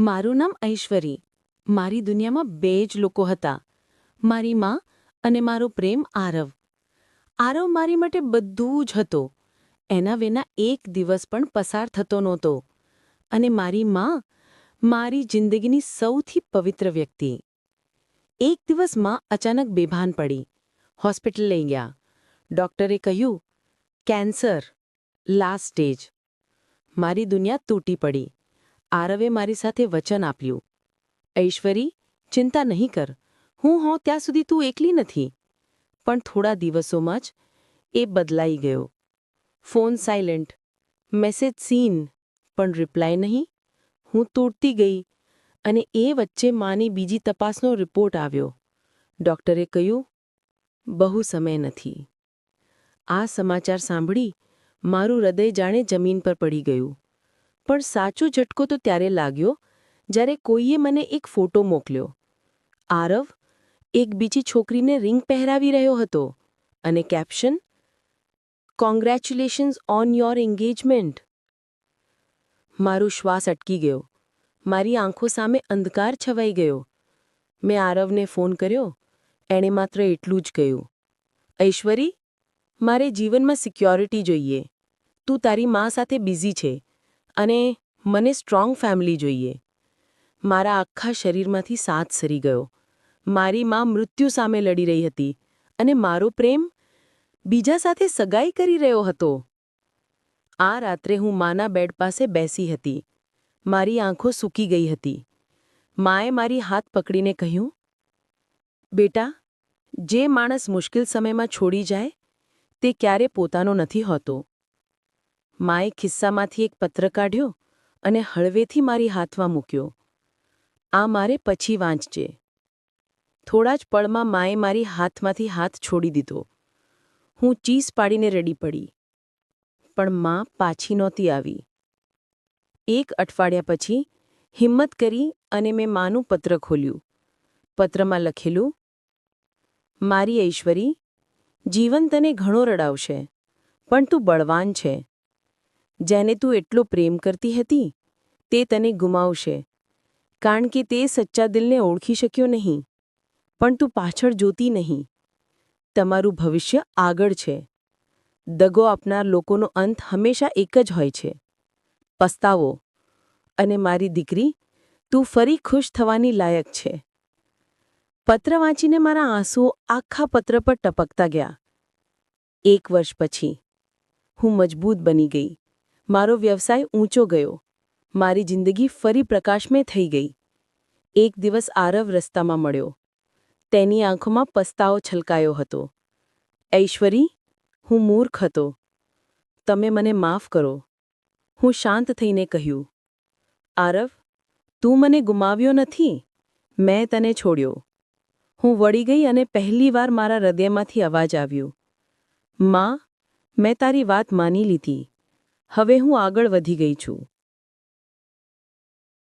મારું નામ ઐશ્વરી. મારી દુનિયામાં બે જ લોકો હતા. મારી માં અને મારો પ્રેમ આરવ. આરવ મારી માટે બધું જ હતો. એના વિના એક દિવસ પણ પસાર થતો નહોતો. અને મારી માં મારી જિંદગીની સૌથી પવિત્ર વ્યક્તિ. એક દિવસમાં અચાનક બેભાન પડી. હોસ્પિટલ લઈ ગયા. ડોક્ટરે કહ્યું, કેન્સર. Last stage. મારી દુનિયા તૂટી પડી. આરવે મારી સાથે વચન આપ્યું. ઐશ્વરી, ચિંતા નહીં કર. હું હોં ત્યાં સુધી તું એકલી નથી. પણ થોડા દિવસોમાં જ એ બદલાઈ ગયો. Phone silent. Message seen. પણ રિપ્લાય નહીં. હું તૂટતી ગઈ અને એ વચ્ચે માની બીજી તપાસનો રિપોર્ટ આવ્યો. ડોક્ટરે કહ્યું, બહુ સમય નથી. આ સમાચાર સાંભળી મારું હૃદય જાણે જમીન પર પડી ગયું. પણ સાચો ઝટકો તો ત્યારે લાગ્યો, જ્યારે કોઈએ મને એક ફોટો મોકલ્યો. આરવ, એક બીજી છોકરીને રિંગ પહેરાવી રહ્યો હતો અને caption congratulations on your engagement મારું શ્વાસ અટકી ગયો. મારી આંખો સામે અંધકાર છવાઈ ગયો. મેં આરવને ફોન કર્યો. એણે માત્ર એટલું જ કહ્યું. ઐશ્વરી, મારે જીવનમાં સિક્યોરિટી જોઈએ. તું તારી મા સાથે બિઝી છે. અને મને સ્ટ્રોંગ ફેમિલી જોઈએ. મારા આખા શરીરમાંથી સાથ સરી ગયો. મારી મા મૃત્યુ સામે લડી રહી હતી અને મારો પ્રેમ બીજા સાથે સગાઈ કરી રહ્યો હતો. આ રાત્રે હું માના બેડ પાસે બેસી હતી. મારી આંખો સૂકી ગઈ હતી. માએ મારી હાથ પકડીને કહ્યું, બેટા, જે માણસ મુશ્કેલ સમયમાં છોડી જાય, તે ક્યારે પોતાનો નથી હોતો. માએ ખિસ્સામાંથી એક પત્ર કાઢ્યો અને હળવેથી મારી હાથમાં મૂક્યો. આ મારે પછી વાંચજે થોડા જ પળમાં માએ મારી હાથમાંથી હાથ છોડી દીધો. હું ચીસ પાડીને રડી પડી. પણ માં પાછી નહોતી આવી. એક અઠવાડિયા પછી હિંમત કરી અને મેં માનું પત્ર ખોલ્યું. પત્રમાં લખેલું, મારી ઐશ્વરી, જીવન તને ઘણો રડાવશે, પણ તું બળવાન છે. જેને તું એટલો પ્રેમ કરતી હતી, તે તને ગુમાવશે. કારણ કે તે સચ્ચા દિલને ઓળખી શક્યો નહીં. પણ તું પાછળ જોતી નહીં. તમારું ભવિષ્ય આગળ છે. દગો આપનાર લોકોનો અંત હંમેશા એક જ હોય છે. પસ્તાવો. અને મારી દીકરી, તું ફરી ખુશ થવાની લાયક છે. પત્ર વાંચીને મારા આંસુઓ આખા પત્ર પર ટપકતા ગયા. એક વર્ષ પછી, હું મજબૂત બની ગઈ. મારો વ્યવસાય ઊંચો ગયો. મારી જિંદગી ફરી પ્રકાશમય થઈ ગઈ. એક દિવસ આરવ રસ્તામાં મળ્યો. તેની આંખોમાં પસ્તાવો છલકાયો હતો. ઐશ્વરી, હું મૂર્ખ હતો. તમે મને માફ કરો. હું શાંત થઈને કહ્યું. આરવ, તું મને ગુમાવ્યો નથી? મેં તને છોડ્યો. હું વળી ગઈ અને પહેલીવાર મારા હૃદયમાંથી અવાજ આવ્યો. માં, મેં તારી વાત માની લીધી. હવે હું આગળ વધી ગઈ છું.